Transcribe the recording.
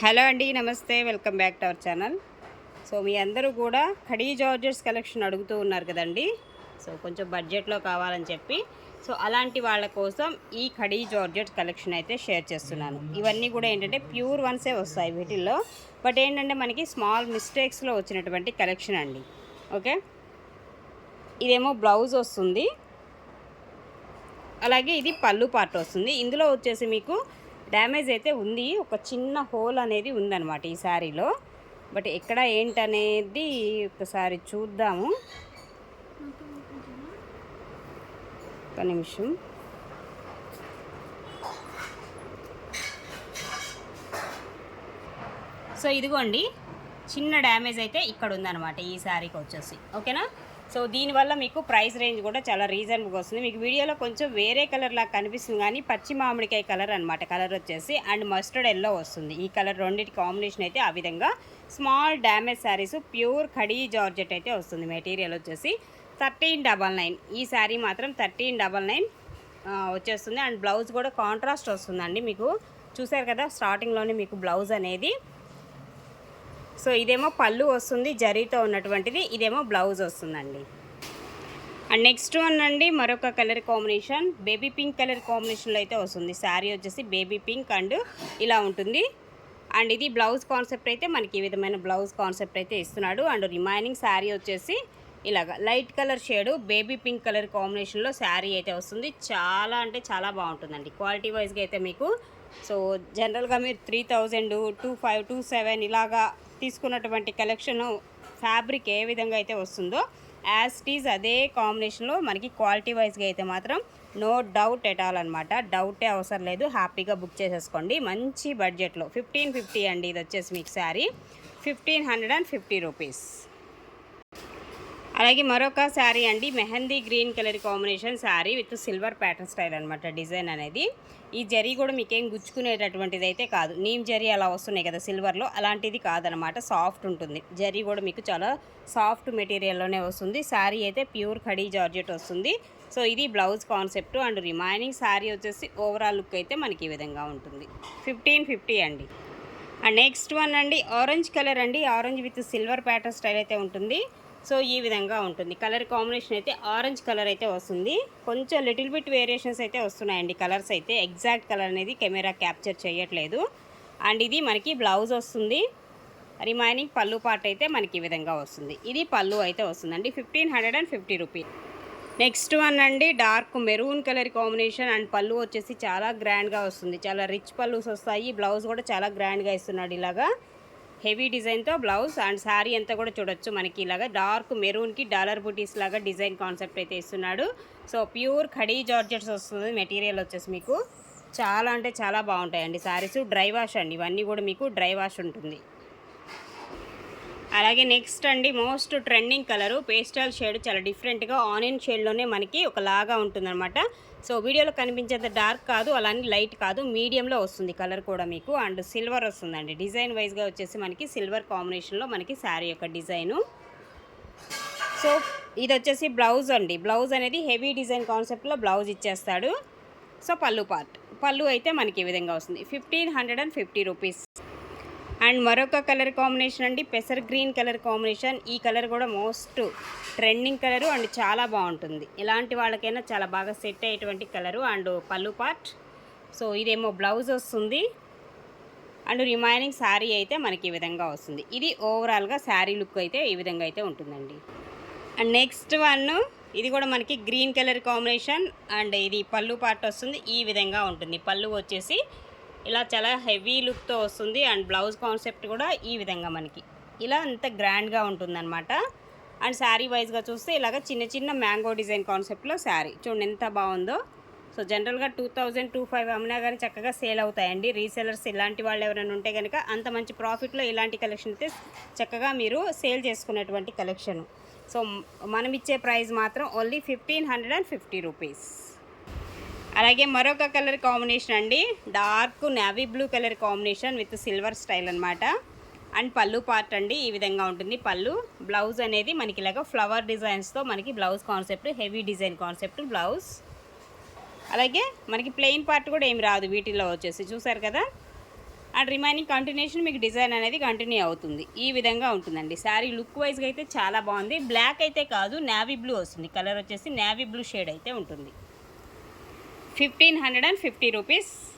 Hello అండి నమస్తే. Welcome back to our channel. So మీ అందరూ కూడా ఖడీ జార్జెస్ కలెక్షన్ అడుగుతూ ఉన్నారు కదండి. సో కొంచెం బడ్జెట్లో కావాలని చెప్పి. సో అలాంటి వాళ్ళ కోసం ఈ ఖడీ జార్జెట్ కలెక్షన్ అయితే షేర్ చేస్తున్నాను. ఇవన్నీ కూడా ఏంటంటే ప్యూర్ వన్సే వస్తాయి వీటిల్లో. బట్ ఏంటంటే మనకి స్మాల్ మిస్టేక్స్లో వచ్చినటువంటి కలెక్షన్ అండి. ఓకే? ఇదేమో బ్లౌజ్ వస్తుంది. అలాగే ఇది పళ్ళు పార్ట్ వస్తుంది. ఇందులో వచ్చేసి మీకు డ్యామేజ్ అయితే ఉంది. ఒక చిన్న హోల్ అనేది ఉందన్నమాట ఈ శారీలో. బట్ ఎక్కడ ఏంటనేది ఒకసారి చూద్దాము. ఒక నిమిషం. సో ఇదిగోండి చిన్న డ్యామేజ్ అయితే ఇక్కడ ఉందన్నమాట ఈ శారీకి వచ్చేసి. ఓకేనా? సో దీనివల్ల మీకు ప్రైస్ రేంజ్ కూడా చాలా రీజనబుల్గా వస్తుంది. మీకు వీడియోలో కొంచెం వేరే కలర్ లాగా కనిపిస్తుంది కానీ పచ్చి మామిడికాయ కలర్ అనమాట కలర్ వచ్చేసి అండ్ మస్టర్డ్ ఎల్లో వస్తుంది. ఈ కలర్ రెండింటి కాంబినేషన్ అయితే ఆ విధంగా small damage saris pure khadi georgette అయితే వస్తుంది. మెటీరియల్ వచ్చేసి థర్టీన్ డబల్ నైన్. ఈ శారీ మాత్రం థర్టీన్ డబల్ నైన్ వచ్చేస్తుంది. అండ్ బ్లౌజ్ కూడా కాంట్రాస్ట్ వస్తుందండి మీకు. చూసారు కదా స్టార్టింగ్లోనే మీకు బ్లౌజ్ అనేది సో ఇదేమో పళ్ళు వస్తుంది జరీతో ఉన్నటువంటిది ఇదేమో బ్లౌజ్ వస్తుందండి. అండ్ నెక్స్ట్ వన్ అండి మరొక colour combination baby pink colour కాంబినేషన్లో అయితే వస్తుంది. శారీ వచ్చేసి బేబీ పింక్ అండ్ ఇలా ఉంటుంది. అండ్ ఇది బ్లౌజ్ కాన్సెప్ట్ అయితే మనకి ఈ విధమైన బ్లౌజ్ కాన్సెప్ట్ అయితే ఇస్తున్నాడు. అండ్ రిమైనింగ్ శారీ వచ్చేసి ఇలాగ light colour shade baby pink colour కాంబినేషన్లో శారీ అయితే వస్తుంది. చాలా అంటే చాలా బాగుంటుందండి. క్వాలిటీ వైజ్గా అయితే మీకు సో జనరల్గా మీరు three thousand two five two seven ఇలాగా తీసుకున్నటువంటి కలెక్షన్ ఫ్యాబ్రిక్ ఏ విధంగా అయితే వస్తుందో యాజ్ టీజ్ అదే కాంబినేషన్లో మనకి క్వాలిటీ వైజ్గా అయితే మాత్రం నో డౌట్ ఎట్ ఆల్ అనమాట డౌటే అవసరం లేదు. హ్యాపీగా బుక్ చేసేసుకోండి. మంచి బడ్జెట్లో ఫిఫ్టీన్ ఫిఫ్టీ అండి ఇది వచ్చేసి మీకు sari. Fifteen hundred and fifty rupees. అలాగే మరొక శారీ అండి mehndi green colour combination sari with silver pattern style అనమాట డిజైన్ అనేది. ఈ జరీ కూడా మీకేం గుచ్చుకునేటటువంటిది అయితే కాదు. నీమ్ జరీ అలా వస్తున్నాయి కదా సిల్వర్లో అలాంటిది కాదనమాట సాఫ్ట్ ఉంటుంది. జరీ కూడా మీకు చాలా సాఫ్ట్ మెటీరియల్లోనే వస్తుంది. శారీ అయితే ప్యూర్ ఖడీ జార్జెట్ వస్తుంది. సో ఇది blouse concept and remaining sari వచ్చేసి ఓవరాల్ లుక్ అయితే మనకి ఈ విధంగా ఉంటుంది. ఫిఫ్టీన్ ఫిఫ్టీ అండి. అండ్ నెక్స్ట్ వన్ అండి ఆరెంజ్ కలర్ అండి. Orange with silver pattern style అయితే ఉంటుంది. సో ఈ విధంగా ఉంటుంది. కలర్ కాంబినేషన్ అయితే ఆరెంజ్ కలర్ అయితే వస్తుంది. కొంచెం లిటిల్ బిట్ వేరియేషన్స్ అయితే వస్తున్నాయండి కలర్స్ అయితే. ఎగ్జాక్ట్ కలర్ అనేది కెమెరా క్యాప్చర్ చేయట్లేదు. అండ్ ఇది మనకి బ్లౌజ్ వస్తుంది. రిమైనింగ్ పళ్ళు పార్ట్ అయితే మనకి ఈ విధంగా వస్తుంది. ఇది పళ్ళు అయితే వస్తుందండి. Fifteen hundred and fifty rupees next one అండి dark maroon colour combination. And pallu వచ్చేసి చాలా గ్రాండ్గా వస్తుంది. చాలా రిచ్ పళ్ళుస్ వస్తాయి. బ్లౌజ్ కూడా చాలా గ్రాండ్గా ఇస్తున్నాడు ఇలాగా. హెవీ డిజైన్తో బ్లౌజ్ అండ్ శారీ అంతా కూడా చూడొచ్చు మనకి ఇలాగా డార్క్ మెరూన్కి డాలర్ బుటీస్ లాగా డిజైన్ కాన్సెప్ట్ అయితే ఇస్తున్నాడు. సో ప్యూర్ ఖడీ జార్జెట్స్ వస్తుంది మెటీరియల్ వచ్చేసి మీకు. చాలా అంటే చాలా బాగుంటాయండి శారీస్. డ్రై వాష్ అండి ఇవన్నీ కూడా మీకు డ్రై వాష్ ఉంటుంది. అలాగే నెక్స్ట్ అండి most trending colour pastel shade చాలా డిఫరెంట్గా ఆనియన్ షేడ్లోనే మనకి ఒకలాగా ఉంటుందన్నమాట. సో వీడియోలో కనిపించేంత డార్క్ కాదు అలానే లైట్ కాదు మీడియంలో వస్తుంది కలర్ కూడా మీకు. అండ్ సిల్వర్ వస్తుందండి. డిజైన్ వైజ్గా వచ్చేసి మనకి సిల్వర్ కాంబినేషన్లో మనకి శారీ యొక్క డిజైను. సో ఇది వచ్చేసి బ్లౌజ్ అండి. బ్లౌజ్ అనేది హెవీ డిజైన్ కాన్సెప్ట్లో బ్లౌజ్ ఇచ్చేస్తాడు. So pallu part. పళ్ళు అయితే మనకి ఈ విధంగా వస్తుంది. Fifteen hundred and fifty rupees. And మరొక కలర్ కాంబినేషన్ అండి పెసర్ గ్రీన్ కలర్ కాంబినేషన్. ఈ కలర్ కూడా మోస్ట్ ట్రెండింగ్ కలరు అండ్ చాలా బాగుంటుంది. ఇలాంటి వాళ్ళకైనా చాలా బాగా సెట్ అయ్యేటువంటి colour and pallu part. So ఇదేమో బ్లౌజ్ వస్తుంది. అండ్ రిమైనింగ్ శారీ అయితే మనకి ఈ విధంగా వస్తుంది. ఇది ఓవరాల్గా శారీ లుక్ అయితే ఈ విధంగా అయితే ఉంటుందండి. అండ్ నెక్స్ట్ వన్ ఇది కూడా మనకి గ్రీన్ కలర్ కాంబినేషన్ అండ్ ఇది పళ్ళు పార్ట్ వస్తుంది. ఈ విధంగా ఉంటుంది. పళ్ళు వచ్చేసి ఇలా చాలా హెవీ లుక్తో వస్తుంది అండ్ బ్లౌజ్ కాన్సెప్ట్ కూడా ఈ విధంగా మనకి. ఇలా అంత గ్రాండ్గా ఉంటుందన్నమాట. అండ్ శారీ వైజ్గా చూస్తే ఇలాగ చిన్న చిన్న మ్యాంగో డిజైన్ కాన్సెప్ట్లో శారీ. చూడండి ఎంత బాగుందో. సో జనరల్గా టూ థౌజండ్ టూ ఫైవ్ అమ్మినా కానీ చక్కగా సేల్ అవుతాయండి. రీసెలర్స్ ఇలాంటి వాళ్ళు ఎవరైనా ఉంటే కనుక అంత మంచి ప్రాఫిట్లో ఇలాంటి కలెక్షన్ అయితే చక్కగా మీరు సేల్ చేసుకునేటువంటి కలెక్షన్. సో మనం ఇచ్చే ప్రైస్ మాత్రం only fifteen hundred and fifty rupees. అలాగే మరొక కలర్ కాంబినేషన్ అండి. Dark navy blue colour combination with silver style అనమాట అండ్ పళ్ళు పార్ట్ అండి ఈ విధంగా ఉంటుంది. పళ్ళు బ్లౌజ్ అనేది మనకి ఇలాగ ఫ్లవర్ డిజైన్స్తో మనకి blouse concept heavy design concept blouse. అలాగే మనకి ప్లెయిన్ పార్ట్ కూడా ఏమి రాదు వీటిల్లో వచ్చేసి చూసారు కదా? అండ్ రిమైనింగ్ కంటిన్యూషన్ మీకు డిజైన్ అనేది కంటిన్యూ అవుతుంది. ఈ విధంగా ఉంటుందండి. శారీ లుక్ వైజ్గా అయితే చాలా బాగుంది. బ్లాక్ అయితే కాదు నావీ బ్లూ వస్తుంది. కలర్ వచ్చేసి నావీ బ్లూ షేడ్ అయితే ఉంటుంది. Fifteen hundred and fifty rupees.